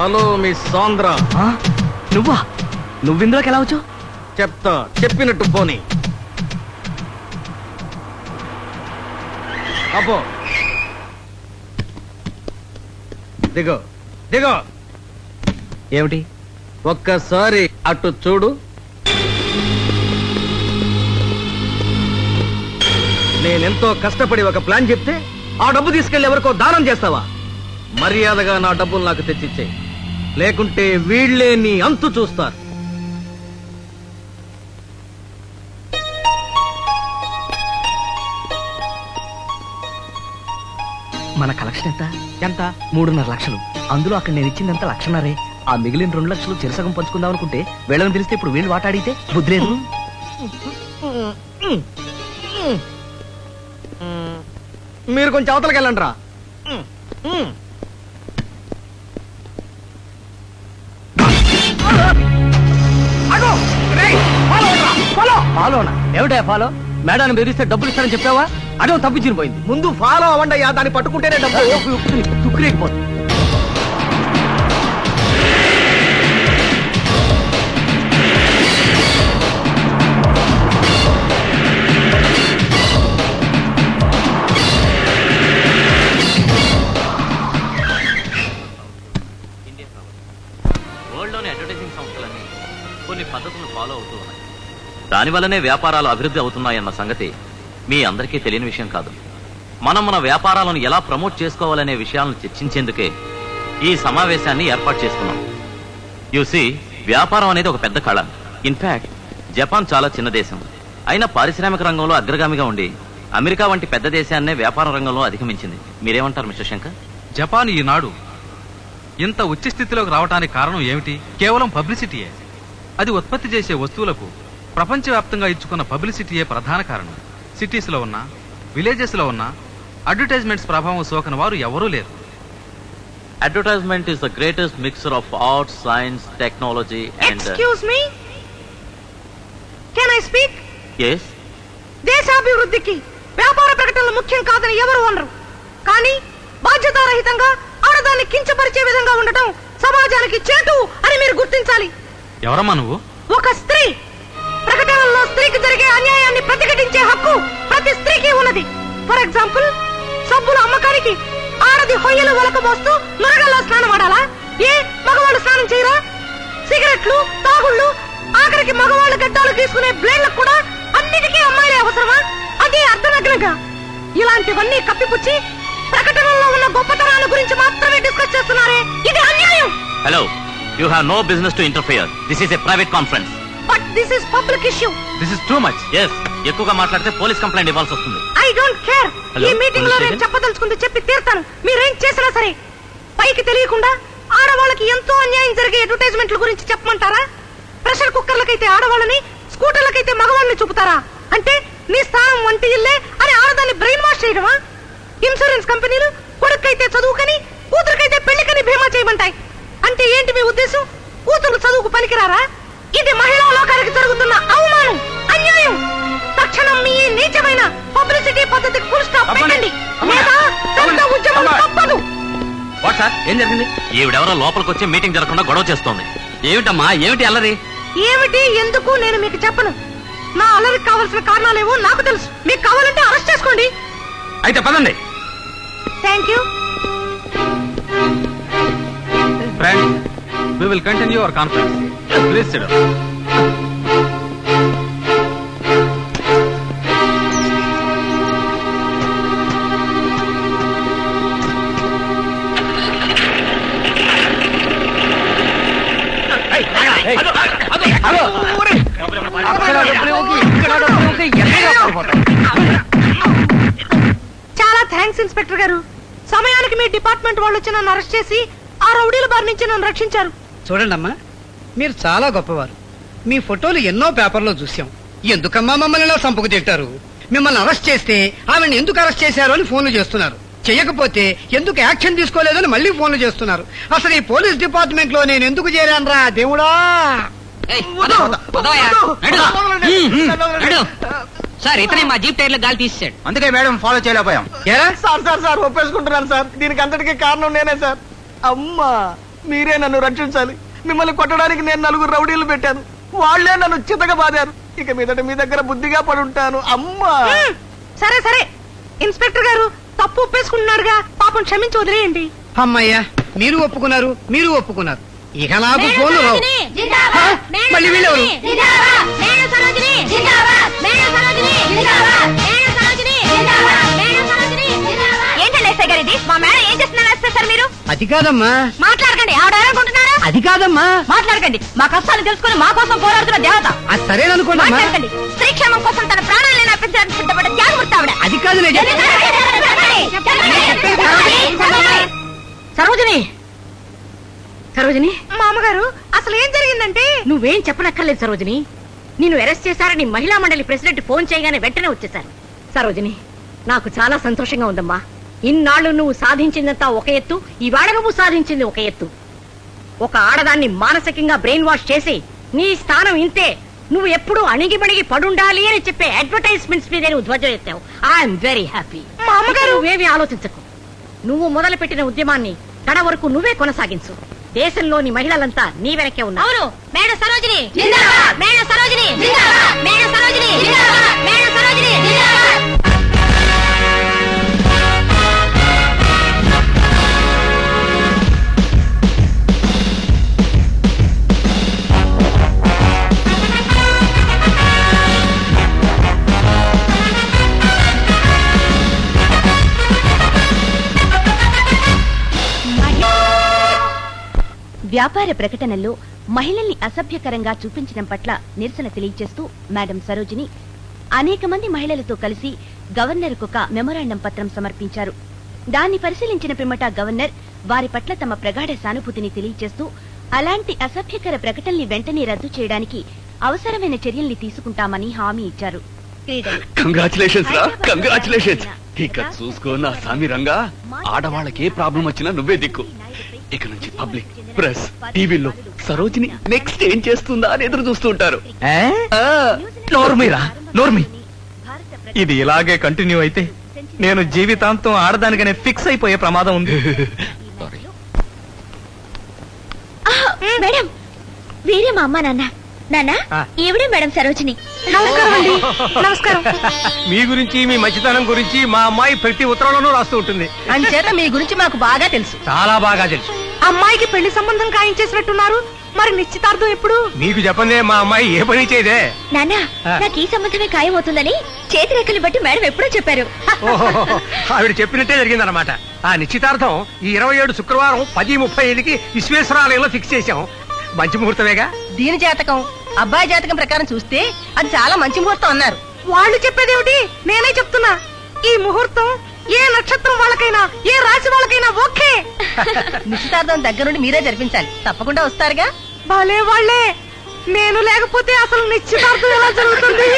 Hello miss సాంద్ర. ఆ? నువ్వా? నువ్విందులోకి ఎలా వచ్చావు? చెప్తా చెప్పినట్టు పోనీ. అపో దిగో దిగో. ఏమిటి? ఒక్కసారి అటు చూడు. నేనెంతో కష్టపడి ఒక ప్లాన్ చెప్తే ఆ డబ్బు తీసుకెళ్ళి ఎవరికో దానం చేస్తావా? మర్యాదగా నా డబ్బులు నాకు తెచ్చిచ్చేయి. లేకుంటే వీళ్ళే నీ అంతు చూస్తారు. మన కలెక్షన్ ఎంత? ఎంత? మూడున్నర లక్షలు. అందులో అక్కడ నేను ఇచ్చింది ఎంత లక్షన్నరే. ఆ మిగిలిన రెండు లక్షలు చిరసగం పంచుకుందాం అనుకుంటే వీళ్ళని తెలిస్తే ఇప్పుడు వీళ్ళు వాట అడిగితే బుద్ధి లేదు. మీరు కొంచెం అవతలకి వెళ్ళండి రా ఫాలోనా ఏమిటా ఫాలో మేడాన్ని బెదిరిస్తే డబ్బులు ఇస్తానని చెప్పావా అడవ తప్పించిన పోయింది ముందు ఫాలో అవ్వండి అయ్యా దాన్ని పట్టుకుంటేనే డబ్బు తుక్కురేకపోతుంది దానివల్లనే వ్యాపారాలు అభివృద్ధి అవుతున్నాయన్న సంగతి మీ అందరికీ తెలియని విషయం కాదు. మనం మన వ్యాపారాలను ఎలా ప్రమోట్ చేసుకోవాలనే విషయాలను చర్చించేందుకే ఈ సమావేశాన్ని ఏర్పాటు చేసుకున్నాం. యూసి వ్యాపారం అనేది ఒక పెద్ద కళ. ఇన్ఫాక్ట్ జపాన్ చాలా చిన్న దేశం. అయినా పారిశ్రామిక రంగంలో అగ్రగామిగా ఉండి అమెరికా వంటి పెద్ద దేశాన్నే వ్యాపార రంగంలో అధిగమించింది. మీరేమంటారు మిస్టర్ శంకర్? జపాన్ ఈనాడు ఇంత ఉచ్చ స్థితిలోకి రావడానికి కారణం ఏమిటి? కేవలం పబ్లిసిటీయే. అది ఉత్పత్తి చేసే వస్తువులకు ప్రపంచవ్యాప్తంగా ఇచ్చుకున్న పబ్లిసిటీయే ప్రధాన కారణం? సిటీస్లో ఉన్న విలేజెస్లో ఉన్న అడ్వర్టైజ్మెంట్స్ ప్రభావం సోకని వారు ఎవరూ లేరు. Advertisement is the greatest mixer of art science technology and excuse me can I speak yes దేశాభివృద్ధికి వ్యాపార ప్రకటనలు ముఖ్యం కాదని ఎవరు అనరు. కానీ బాధ్యతారహితంగా ఆడదాన్ని కించపరిచే విధంగా ఉండటం సమాజానికి చేటు అని మీరు గుర్తించాలి. ఎవరమ్మా నువ్వు? ఒక స్త్రీ సమాజంలో స్త్రీకి జరిగే అన్యాయాన్ని ప్రతిఘటించే హక్కు ప్రతి స్త్రీకి ఉన్నది. ఫర్ ఎగ్జాంపుల్ సబ్బుల అమ్మకానికి ఆడది హొయ్యలు వెలక మోస్తూ నరగల్లో స్నానం ఆడాలా? ఏ? మగవాళ్ళు స్నానం చేయరా? సిగరెట్లు తాగుళ్ళు ఆఖరికి మగవాళ్ళు గడ్డాలు తీసుకునే బ్లేడ్లకు కూడా అన్నిటికీ అమ్మాయిలే అవసరమా? అదే అర్థనగ్నంగా. ఇలాంటివన్నీ కప్పిపుచ్చి ప్రకటనల్లో ఉన్న గొప్పతనాల గురించి మాత్రమే డిస్కస్ చేస్తున్నారే. ఇది అన్యాయం! Hello you have no business to interfere this is a private conference but this is public issue this is too much yes ఎక్కువగా మాట్లాడితే పోలీస్ కంప్లైంట్ ఇవ్వాల్సి వస్తుంది. ఐ డోంట్ కేర్ Hello, ఈ మీటింగ్లో police నేను station? చెప్పదలుచుకుంది చెప్పి తీరుతాను. మీరేం చేసినా సరే పైకి తెలియకుండా ఆడవాళ్ళకి ఎంతో అన్యాయం జరిగే అడ్వర్టైజ్మెంట్ల గురించి చెప్పమంటారా? ప్రెషర్ కుక్కర్లకైతే ఆడవాళ్ళని స్కూటర్లకైతే మగవాళ్ళని చూపుతారా? అంటే నీ స్థానం వంటి ఇల్లే అని ఆడదాన్ని బ్రెయిన్ వాష్ చేయడమా? ఇన్సూరెన్స్ కంపెనీలు కొడుకైతే చదువుకని కూతురుకైతే పెళ్ళికని బీమా చేయమంటాయి. అంటే ఏంటి మీ ఉద్దేశం? కూతురు చదువుకు పనికిరారా? ఇది మహిళా లోకానికి జరుగుతున్న అవమానం అన్యాయం. తక్షణం మీ ఈ నీచమైన పబ్లిసిటీ పద్ధతికి ఫుల్ స్టాప్ పెట్టండి. లేదా ఉద్యమం తప్పదు. What sir? ఏం జరిగింది? ఈవిడెవరో లోపలికి వచ్చి మీటింగ్ జరగకుండా గొడవ చేస్తోంది. ఏమిటమ్మా? ఏమిటి అల్లరి? ఏమిటి? ఎందుకు? నేను మీకు చెప్పను. నా అల్లరికి కావాల్సిన కారణాలేవో నాకు తెలుసు. మీకు కావాలంటే అరెస్ట్ చేసుకోండి. అయితే పదండి. Thank you friend we will continue our conference please sit చాలా థ్యాంక్స్ ఇన్స్పెక్టర్ గారు. సమయానికి మీ డిపార్ట్మెంట్ వాళ్ళు వచ్చి నన్ను అరెస్ట్ చేసి రౌడీల బారి నుంచి నన్ను రక్షించారు. చూడండమ్మా మీరు చాలా గొప్పవారు. మీ ఫోటోలు ఎన్నో పేపర్లో చూసాం ఎందుకమ్మా మమ్మల్ని ఇలా సంపుకు తిట్టారు? మిమ్మల్ని అరెస్ట్ చేస్తే ఆమెను ఎందుకు అరెస్ట్ చేశారు అని ఫోన్లు చేస్తున్నారు. చేయకపోతే ఎందుకు యాక్షన్ తీసుకోలేదని మళ్ళీ ఫోన్లు చేస్తున్నారు. అసలు ఈ పోలీస్ డిపార్ట్మెంట్లో నేను ఎందుకు చేరాను రా దేవుడా? సార్ ఇతనే మా జీప్ టైర్లో గాలి తీసాడు అందుకే మేడం ఫాలో చేయలేకపోయాం. ఏరా? సార్ సార్ సార్ ఒప్పేసుకుంటున్నాను సార్. దీనికి అంతటికీ కారణం నేనే సార్. అమ్మా మీరే నన్ను రక్షించాలి. మిమ్మల్ని కొట్టడానికి నేను నలుగురు రౌడీలు పెట్టాను. వాళ్ళే నన్ను చితక బాదారు ఇక మీదట మీ దగ్గర బుద్ధిగా పడుంటాను. అమ్మా! సరే సరే. ఇన్స్పెక్టర్ గారు తప్పు ఒప్పేసుకుంటున్నారుగా పాపం క్షమించి వదిలేయండి. అమ్మయ్యా మీరు ఒప్పుకున్నారు మీరు ఒప్పుకున్నారు. ఇక నాకు ఫోన్లు రావు. అది కాదమ్మా. మాట్లాడకండి. ఆవిడ ఎవరనుకుంటున్నారా అది కాదమ్మా. మాట్లాడకండి. మా కష్టాలు తెలుసుకుని మా కోసం పోరాడుతున్న దేవత. అది సరేననుకోండి మాట్లాడకండి. స్త్రీ క్షేమం కోసం తన ప్రాణాలను అర్పించడానికి సిద్ధపడ్డ త్యాగమూర్తి ఆవిడ. అది కాదు. సరోజిని. సరోజిని. మా అమ్మగారు అసలు ఏం జరిగిందంటే? నువ్వేం చెప్పనక్కర్లేదు సరోజిని. నిన్ను అరెస్ట్ చేశారని మహిళా మండలి ప్రెసిడెంట్ ఫోన్ చేయగానే వెంటనే వచ్చేశారు. సరోజిని నాకు చాలా సంతోషంగా ఉందమ్మా. ఇన్నాళ్ళు నువ్వు సాధించిందంతా ఒక ఎత్తు ఈవేళ నువ్వు సాధించింది ఒక ఎత్తు. ఒక ఆడదాన్ని మానసికంగా బ్రెయిన్ వాష్ చేసి నీ స్థానం ఇంతే. నువ్వు ఎప్పుడూ అణిగిమణిగి పడుండాలి అని చెప్పే అడ్వర్టైజ్మెంట్స్ మీద నువ్వు ధ్వజం ఎత్తావు. ఐఎమ్ వెరీ హ్యాపీ మా అమ్మగారు! నువ్వేమి ఆలోచించకు. నువ్వు మొదలుపెట్టిన ఉద్యమాన్ని కడ వరకు నువ్వే కొనసాగించు. దేశంలోని మహిళలంతా నీ వెనకే ఉన్నారు. అవును. మేడ సరోజిని! మేడ సరోజిని! మేడ సరోజిని! మేడ సరోజిని! వ్యాపార ప్రకటనల్లో మహిళల్ని అసభ్యకరంగా చూపించడం పట్ల నిరసన తెలియజేస్తూ మేడం సరోజిని అనేక మంది మహిళలతో కలిసి గవర్నర్కు ఒక మెమొరాండం పత్రం సమర్పించారు. దాన్ని పరిశీలించిన పిమ్మట గవర్నర్ వారి పట్ల తమ ప్రగాఢ సానుభూతిని తెలియజేస్తూ అలాంటి అసభ్యకర ప్రకటనల్ని వెంటనే రద్దు చేయడానికి అవసరమైన చర్యల్ని తీసుకుంటామని హామీ ఇచ్చారు. ఇక చూసుకో నా సామి రంగా. ఆడవాళ్ళకి ఏ ప్రాబ్లం వచ్చినా నువ్వే దిక్కు. ఇక నుంచి పబ్లిక్ ప్రెస్ టీవీలో సరోజిని నెక్స్ట్ ఏం చేస్తుందా అని ఎదురు చూస్తుంటారు నోర్మీరా నోర్మి ఇది ఇలాగే కంటిన్యూ అయితే నేను జీవితాంతం ఆడదానికనే ఫిక్స్ అయిపోయే ప్రమాదం ఉంది. మేడం వీరే మా అమ్మ నాన్న. నాన్న ఆ. ఈవిడే మేడం సరోజిని. నమస్కారం అండి. నమస్కారం. మీ గురించి మీ మంచితనం గురించి మా అమ్మాయి ప్రతి ఉత్తరంలోనూ రాస్తూ ఉంటుంది. అంచేత మీ గురించి మాకు బాగా తెలుసు. చాలా బాగా తెలుసు. అమ్మాయికి పెళ్ళి సంబంధం ఖాయించేసినట్టున్నారు. మరి నిశ్చితార్థం ఎప్పుడు? మీకు చెప్పందే మా అమ్మాయి ఏ పని చేయదే? నాన్న ఆ. నాకు ఈ సంబంధమే ఖాయమవుతుందని చేతిరేఖలు బట్టి మేడం ఎప్పుడో చెప్పారు. ఓహో ఆవిడ చెప్పినట్టే జరిగిందన్నమాట. ఆ నిశ్చితార్థం ఈ ఇరవై ఏడు శుక్రవారం పది ముప్పై ఐదుకి విశ్వేశ్వరాలయంలో ఫిక్స్ చేశాం. మంచి ముహూర్తమేగా? దీని జాతకం. అబ్బాయి జాతకం ప్రకారం చూస్తే అది చాలా మంచి ముహూర్తం అన్నారు. వాళ్ళు చెప్పేదేమిటి? నేనే చెప్తున్నా. ఈ ముహూర్తం ఏ నక్షత్రం వాళ్ళకైనా ఏ రాశి వాళ్ళకైనా ఓకే. నిశ్చితార్థం దగ్గరుండి మీరే జరిపించాలి. తప్పకుండా వస్తారుగా. భలే వాళ్ళే. నేను లేకపోతే అసలు నిశ్చితార్థం ఎలా జరుగుతుంది?